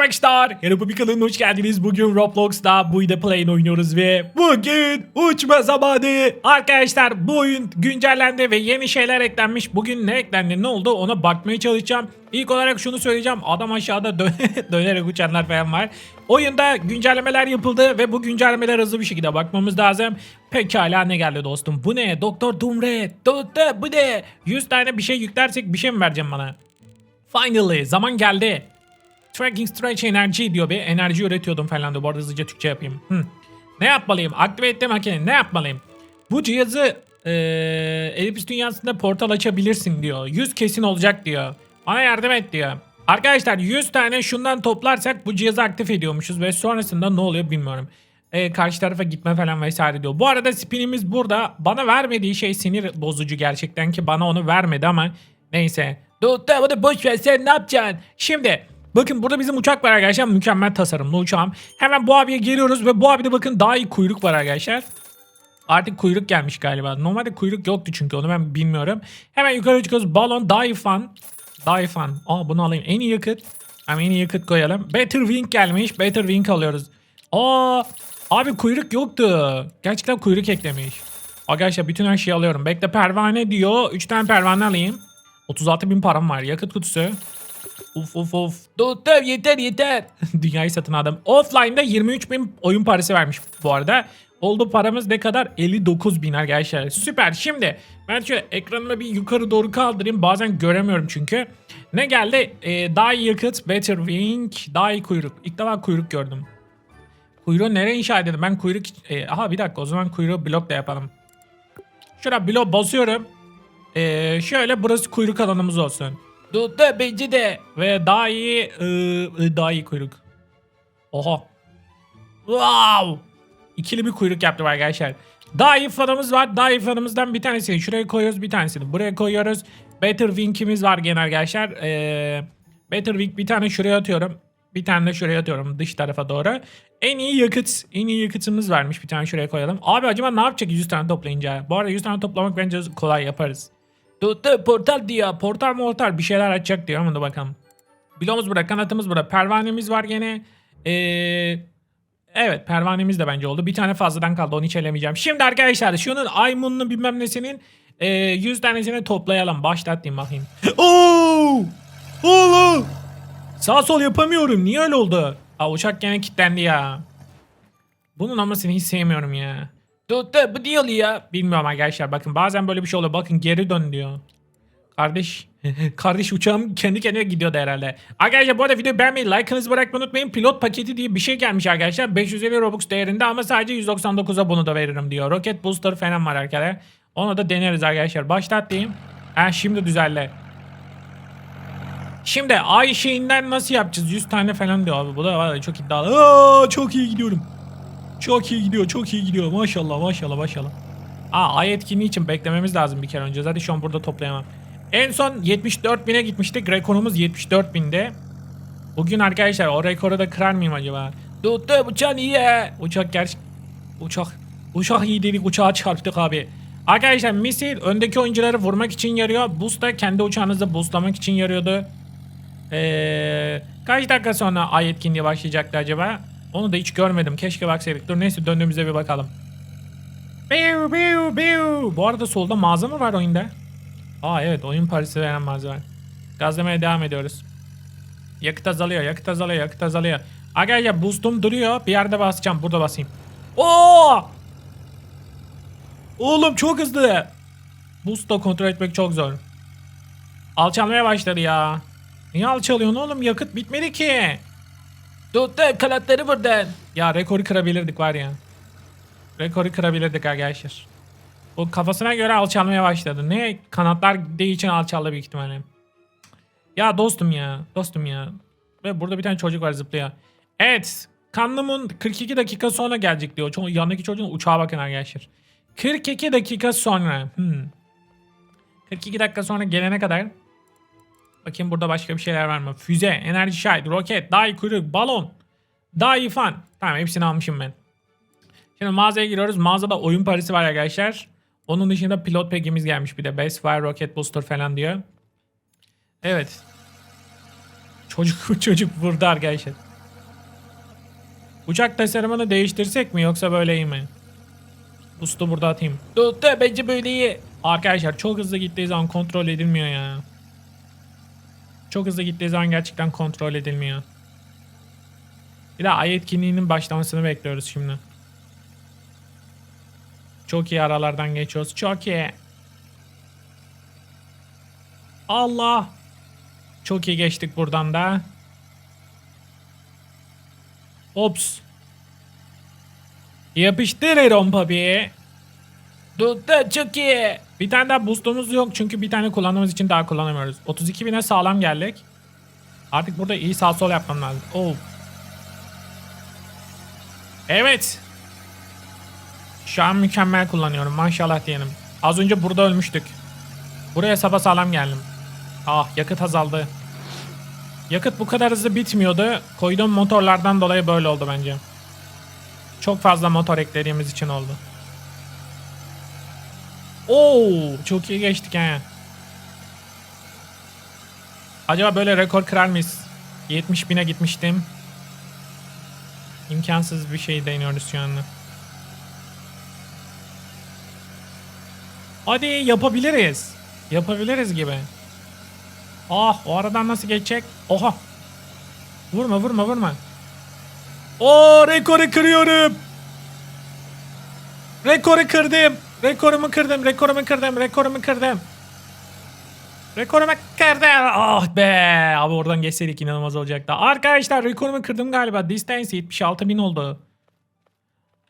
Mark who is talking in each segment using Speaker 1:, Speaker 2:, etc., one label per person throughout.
Speaker 1: Merhaba arkadaşlar. Bir kanalına hoş geldiniz. Bugün Roblox'ta bu da Plane oynuyoruz ve bugün uçma zamanı. Arkadaşlar bu oyun güncellendi ve yeni şeyler eklenmiş. Bugün ne eklendi ne oldu ona bakmaya çalışacağım. İlk olarak şunu söyleyeceğim. Adam aşağıda dö- dönerek uçanlar falan var. Oyunda güncellemeler yapıldı ve bu güncellemeler hızlı bir şekilde bakmamız lazım. Pekala ne geldi dostum? Bu ne? Doktor Doomred. Doktor bu ne? 100 tane bir şey yüklersek bir şey mi vereceğim bana? Finally zaman geldi. Tracking Stretch Energy diyor bir enerji üretiyordum falan diyor. Bu arada hızlıca Türkçe yapayım. Hı. Ne yapmalıyım? Aktive ettim makine. Ne yapmalıyım? Bu cihazı eee Elipis dünyasında portal açabilirsin diyor. 100 kesin olacak diyor. Bana yardım et diyor. Arkadaşlar 100 tane şundan toplarsak bu cihazı aktif ediyormuşuz ve sonrasında ne oluyor bilmiyorum. Eee, karşı tarafa gitme falan vesaire diyor. Bu arada spinimiz burada. Bana vermediği şey sinir bozucu gerçekten ki bana onu vermedi ama neyse. Dur bunu boş ver sen ne yapacaksın? Şimdi Bakın burada bizim uçak var arkadaşlar. Mükemmel tasarımlı uçağım. Hemen bu abiye geliyoruz ve bu abide bakın daha iyi kuyruk var arkadaşlar. Artık kuyruk gelmiş galiba. Normalde kuyruk yoktu çünkü onu ben bilmiyorum. Hemen yukarı çıkıyoruz. Balon daha fan. Daha fan. Aa bunu alayım. En iyi yakıt. Hemen en iyi yakıt koyalım. Better Wing gelmiş. Better Wing alıyoruz. Aa abi kuyruk yoktu. Gerçekten kuyruk eklemiş. Arkadaşlar bütün her şeyi alıyorum. Bekle pervane diyor. 3 tane pervane alayım. 36 bin param var. Yakıt kutusu. Uf uf uf. Doktor yeter yeter. Dünyayı satın aldım. Offline'da 23 bin oyun parası vermiş bu arada. Oldu paramız ne kadar? 59 bin arkadaşlar. Süper. Şimdi ben şöyle ekranımı bir yukarı doğru kaldırayım. Bazen göremiyorum çünkü. Ne geldi? Ee, daha iyi yakıt, better wing, daha iyi kuyruk. İlk defa kuyruk gördüm. Kuyruğu nereye inşa edelim? Ben kuyruk... Ee, aha bir dakika o zaman kuyruğu blokla yapalım. Şuraya blok basıyorum. Ee, şöyle burası kuyruk alanımız olsun. Tuttu bence de. Ve daha iyi ıı, daha iyi kuyruk. Oha. Wow. İkili bir kuyruk yaptım arkadaşlar. Daha iyi fanımız var. Daha iyi fanımızdan bir tanesini şuraya koyuyoruz. Bir tanesini buraya koyuyoruz. Better Wing'imiz var gene arkadaşlar. Ee, Better Wing bir tane şuraya atıyorum. Bir tane de şuraya atıyorum dış tarafa doğru. En iyi yakıt, en iyi yakıtımız varmış. Bir tane şuraya koyalım. Abi acaba ne yapacak 100 tane toplayınca? Bu arada 100 tane toplamak bence kolay yaparız. Tuttu portal diyor. Portal mortal bir şeyler açacak diyor ama da bakalım. Bilomuz burada, kanatımız burada. Pervanemiz var gene. Ee, evet pervanemiz de bence oldu. Bir tane fazladan kaldı onu hiç elemeyeceğim. Şimdi arkadaşlar şunun aymunlu bilmem nesinin e, 100 tanesini toplayalım. Başlat diyeyim bakayım. Oo! Oğlum! Sağ sol yapamıyorum. Niye öyle oldu? Aa, uçak gene kilitlendi ya. Bunun amasını hiç sevmiyorum ya. Tuttu bu değil ya. Bilmiyorum arkadaşlar bakın bazen böyle bir şey oluyor. Bakın geri dön diyor. Kardeş. Kardeş uçağım kendi kendine gidiyordu herhalde. Arkadaşlar bu arada videoyu beğenmeyi, like'ınızı bırakmayı unutmayın. Pilot paketi diye bir şey gelmiş arkadaşlar. 550 Robux değerinde ama sadece 199'a bunu da veririm diyor. Rocket Booster falan var arkadaşlar. Onu da deneriz arkadaşlar. Başlat diyeyim. Ha şimdi düzenle. Şimdi ay şeyinden nasıl yapacağız? 100 tane falan diyor abi. Bu da var çok iddialı. Aa, çok iyi gidiyorum. Çok iyi gidiyor, çok iyi gidiyor. Maşallah, maşallah, maşallah. Aa, ay etkinliği için beklememiz lazım bir kere önce. Zaten şu an burada toplayamam. En son 74 bine gitmiştik. Rekorumuz 74 binde. Bugün arkadaşlar o rekoru da kırar mıyım acaba? Tuttu uçak iyi. Uçak gerçek... Uçak... Uçak iyi dedik uçağa çarptık abi. Arkadaşlar misil öndeki oyuncuları vurmak için yarıyor. Boost da kendi uçağınızı boostlamak için yarıyordu. Ee, kaç dakika sonra ay etkinliği başlayacaktı acaba? Onu da hiç görmedim. Keşke baksaydık. Dur neyse döndüğümüzde bir bakalım. Biu biu biu. Bu arada solda mağaza mı var oyunda? Aa evet oyun parası veren mağaza var. Gazlamaya devam ediyoruz. Yakıt azalıyor, yakıt azalıyor, yakıt azalıyor. Arkadaşlar boostum duruyor. Bir yerde basacağım. Burada basayım. Oo! Oğlum çok hızlı. Boost'la kontrol etmek çok zor. Alçalmaya başladı ya. Niye alçalıyorsun oğlum? Yakıt bitmedi ki. Tuttu kanatları buradan. Ya rekoru kırabilirdik var ya. Rekoru kırabilirdik arkadaşlar. O kafasına göre alçalmaya başladı. Ne kanatlar değdiği için alçaldı büyük ihtimalle. Ya dostum ya. Dostum ya. Ve burada bir tane çocuk var zıplıyor. Evet. Kanlımın 42 dakika sonra gelecek diyor. Ço yanındaki çocuğun uçağa bakın arkadaşlar. 42 dakika sonra. Hmm. 42 dakika sonra gelene kadar Bakayım burada başka bir şeyler var mı? Füze, enerji şahit, roket, iyi kuyruk, balon, daha iyi fan. Tamam hepsini almışım ben. Şimdi mağazaya giriyoruz. Mağazada oyun parası var arkadaşlar. Onun dışında pilot pegimiz gelmiş bir de. Best Fire Rocket Booster falan diyor. Evet. Çocuk çocuk burada arkadaşlar. Uçak tasarımını değiştirsek mi yoksa böyle iyi mi? Ustu burada atayım. Dur bence böyle iyi. Arkadaşlar çok hızlı gittiği zaman kontrol edilmiyor ya. Çok hızlı gittiği zaman gerçekten kontrol edilmiyor. Bir de ay etkinliğinin başlamasını bekliyoruz şimdi. Çok iyi aralardan geçiyoruz. Çok iyi. Allah. Çok iyi geçtik buradan da. Ops. Yapıştır Eron Papi. Tuttu çok iyi. Bir tane daha boostumuz yok çünkü bir tane kullandığımız için daha kullanamıyoruz. 32 bine sağlam geldik. Artık burada iyi sağ sol yapmam lazım. Oh. Evet. Şu an mükemmel kullanıyorum maşallah diyelim. Az önce burada ölmüştük. Buraya sapa sağlam geldim. Ah yakıt azaldı. Yakıt bu kadar hızlı bitmiyordu. Koyduğum motorlardan dolayı böyle oldu bence. Çok fazla motor eklediğimiz için oldu. Oo, çok iyi geçtik he. Acaba böyle rekor kırar mıyız? 70 bine gitmiştim. İmkansız bir şey deniyoruz şu anda. Hadi yapabiliriz. Yapabiliriz gibi. Ah o aradan nasıl geçecek? Oha. Vurma vurma vurma. O rekoru kırıyorum. Rekoru kırdım. Rekorumu kırdım. Rekorumu kırdım. Rekorumu kırdım. Rekorumu kırdım. Ah be. Abi oradan geçseydik inanılmaz olacaktı. Arkadaşlar rekorumu kırdım galiba. Distance 76 bin oldu.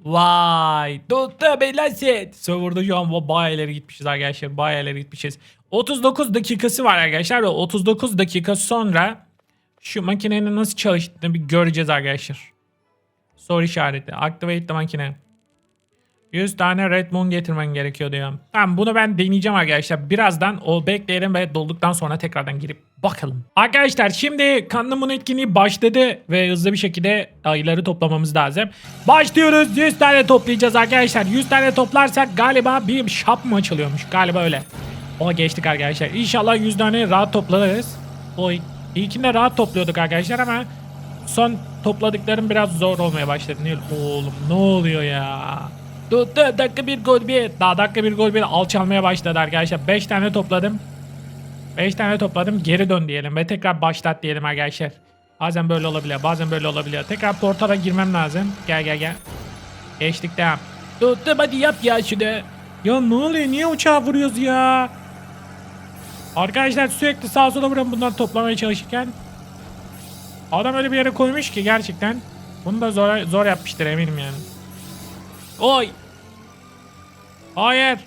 Speaker 1: Vay. Tuttu belaset. Serverda şu an bayağı ileri gitmişiz arkadaşlar. Bayağı ileri gitmişiz. 39 dakikası var arkadaşlar. Ve 39 dakika sonra şu makinenin nasıl çalıştığını bir göreceğiz arkadaşlar. Soru işareti. Activate the makine. 100 tane Red Moon getirmen gerekiyor diyor. Tamam bunu ben deneyeceğim arkadaşlar. Birazdan o bekleyelim ve dolduktan sonra tekrardan girip bakalım. Arkadaşlar şimdi kanlı Moon etkinliği başladı ve hızlı bir şekilde ayıları toplamamız lazım. Başlıyoruz. 100 tane toplayacağız arkadaşlar. 100 tane toplarsak galiba bir shop mı açılıyormuş? Galiba öyle. O geçtik arkadaşlar. İnşallah 100 tane rahat toplarız. O ilkinde rahat topluyorduk arkadaşlar ama son topladıklarım biraz zor olmaya başladı. Oğlum ne oluyor ya? Tuttu dakika bir gol bir. Daha dakika bir gol bir alçalmaya başladı arkadaşlar. 5 tane topladım. 5 tane topladım. Geri dön diyelim ve tekrar başlat diyelim arkadaşlar. Bazen böyle olabiliyor. Bazen böyle olabiliyor. Tekrar portala girmem lazım. Gel gel gel. Geçtik devam. Tuttu hadi yap ya şunu. Ya ne oluyor? Niye uçağa vuruyoruz ya? Arkadaşlar sürekli sağa sola vuran bunları toplamaya çalışırken Adam öyle bir yere koymuş ki gerçekten bunu da zor, zor yapmıştır eminim yani. Oy. Hayır.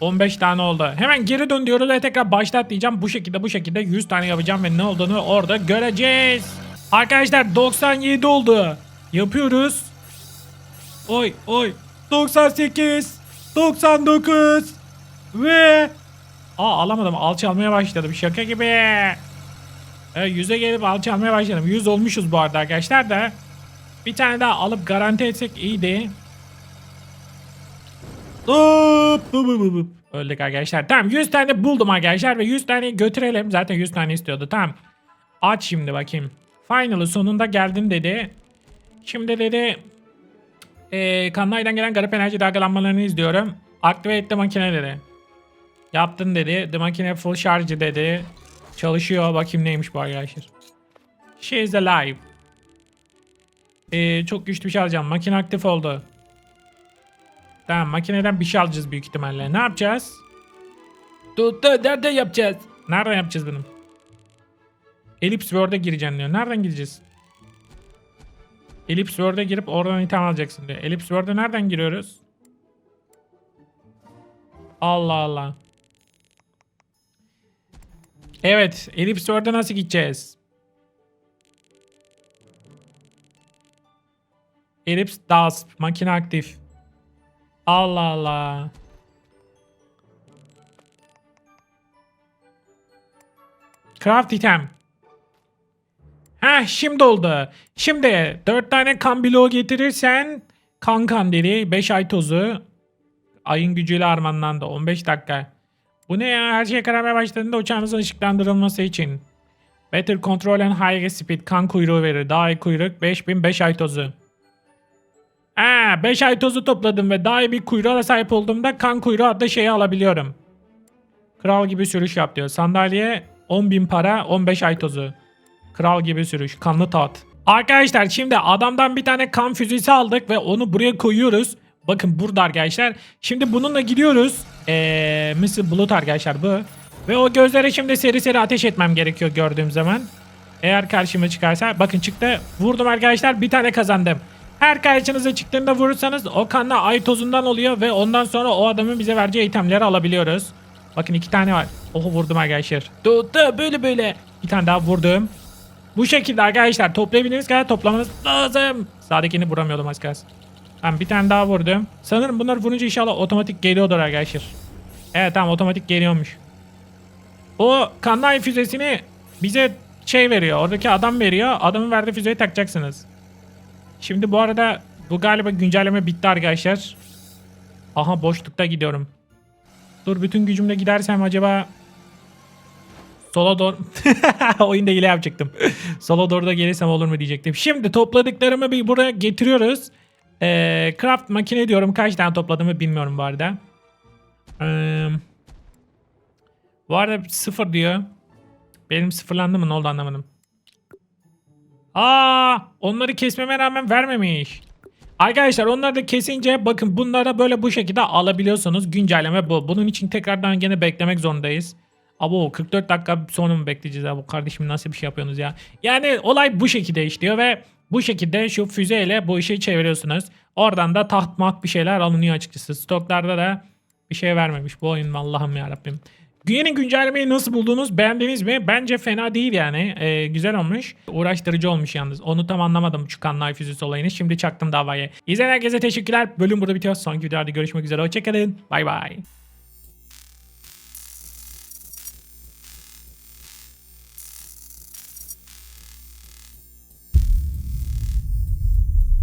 Speaker 1: 15 tane oldu. Hemen geri dön diyoruz ve tekrar başlat diyeceğim. Bu şekilde bu şekilde 100 tane yapacağım ve ne olduğunu orada göreceğiz. Arkadaşlar 97 oldu. Yapıyoruz. Oy oy. 98. 99. Ve Aa alamadım. Alçalmaya başladım. Şaka gibi. Evet, 100'e gelip alçalmaya başladım. 100 olmuşuz bu arada arkadaşlar da. Bir tane daha alıp garanti etsek iyiydi. Hop, hop, hop, hop. Öldük arkadaşlar. Tamam 100 tane buldum arkadaşlar ve 100 tane götürelim. Zaten 100 tane istiyordu. Tamam. Aç şimdi bakayım. Final'ı sonunda geldin dedi. Şimdi dedi e, kanlaydan gelen garip enerji dalgalanmalarını izliyorum. Aktive etti makine dedi. Yaptın dedi. The makine full şarjı dedi. Çalışıyor. Bakayım neymiş bu arkadaşlar. She is alive. Ee, çok güçlü bir şey alacağım. Makine aktif oldu. Tamam makineden bir şey alacağız büyük ihtimalle. Ne yapacağız? Tuttu. Nerede yapacağız? Nereden yapacağız bunu? Ellipse Word'e gireceksin diyor. Nereden gireceğiz? Ellipse Word'e girip oradan item alacaksın diyor. Ellipse Word'e nereden giriyoruz? Allah Allah. Evet. Ellipse Word'e nasıl gideceğiz? Ellipse DASP. Makine aktif. Allah Allah. Craft item. Heh şimdi oldu. Şimdi 4 tane kan bloğu getirirsen kan kandili, 5 ay tozu, ayın gücüyle armanlandı 15 dakika. Bu ne ya? Her şey kararmaya başladığında uçağınızın ışıklandırılması için. Better control and high speed kan kuyruğu verir. Daha iyi kuyruk 5000 5 ay tozu. Ha 5 ay tozu topladım ve daha iyi bir kuyruğa sahip olduğumda kan kuyruğu adlı şeyi alabiliyorum. Kral gibi sürüş yap diyor. Sandalye 10 bin para 15 ay tozu. Kral gibi sürüş. Kanlı tat. Arkadaşlar şimdi adamdan bir tane kan füzesi aldık ve onu buraya koyuyoruz. Bakın burada arkadaşlar. Şimdi bununla gidiyoruz. Eee Mr. Bulut arkadaşlar bu. Ve o gözlere şimdi seri seri ateş etmem gerekiyor gördüğüm zaman. Eğer karşıma çıkarsa bakın çıktı. Vurdum arkadaşlar bir tane kazandım. Her karşınıza çıktığında vurursanız o kanla ay tozundan oluyor ve ondan sonra o adamın bize vereceği itemleri alabiliyoruz. Bakın iki tane var. Oho vurdum arkadaşlar. Tuttu böyle böyle. Bir tane daha vurdum. Bu şekilde arkadaşlar toplayabildiğiniz kadar toplamanız lazım. Sağdakini vuramıyordum az kalsın. Tamam bir tane daha vurdum. Sanırım bunlar vurunca inşallah otomatik geliyordur arkadaşlar. Evet tamam otomatik geliyormuş. O kanlay füzesini bize şey veriyor. Oradaki adam veriyor. Adamın verdiği füzeyi takacaksınız. Şimdi bu arada bu galiba güncelleme bitti arkadaşlar. Aha boşlukta gidiyorum. Dur bütün gücümle gidersem acaba Sola doğru oyunda hile yapacaktım. Sola doğru da gelirsem olur mu diyecektim. Şimdi topladıklarımı bir buraya getiriyoruz. Ee, craft makine diyorum. Kaç tane topladığımı bilmiyorum bu arada. Ee, bu arada sıfır diyor. Benim sıfırlandı mı ne oldu anlamadım. Aa, onları kesmeme rağmen vermemiş. Arkadaşlar onları da kesince bakın bunları böyle bu şekilde alabiliyorsunuz. Güncelleme bu. Bunun için tekrardan gene beklemek zorundayız. Abo 44 dakika sonra mı bekleyeceğiz abi kardeşim nasıl bir şey yapıyorsunuz ya. Yani olay bu şekilde işliyor ve bu şekilde şu füzeyle bu işi çeviriyorsunuz. Oradan da taht mat bir şeyler alınıyor açıkçası. Stoklarda da bir şey vermemiş bu oyun Allah'ım ya Rabbim. Yeni güncellemeyi nasıl buldunuz? Beğendiniz mi? Bence fena değil yani. Ee, güzel olmuş. Uğraştırıcı olmuş yalnız. Onu tam anlamadım şu kanlay füzesi olayını. Şimdi çaktım davaya. İzleyen herkese teşekkürler. Bölüm burada bitiyor. Sonraki videoda görüşmek üzere. Hoşçakalın. Bay bay.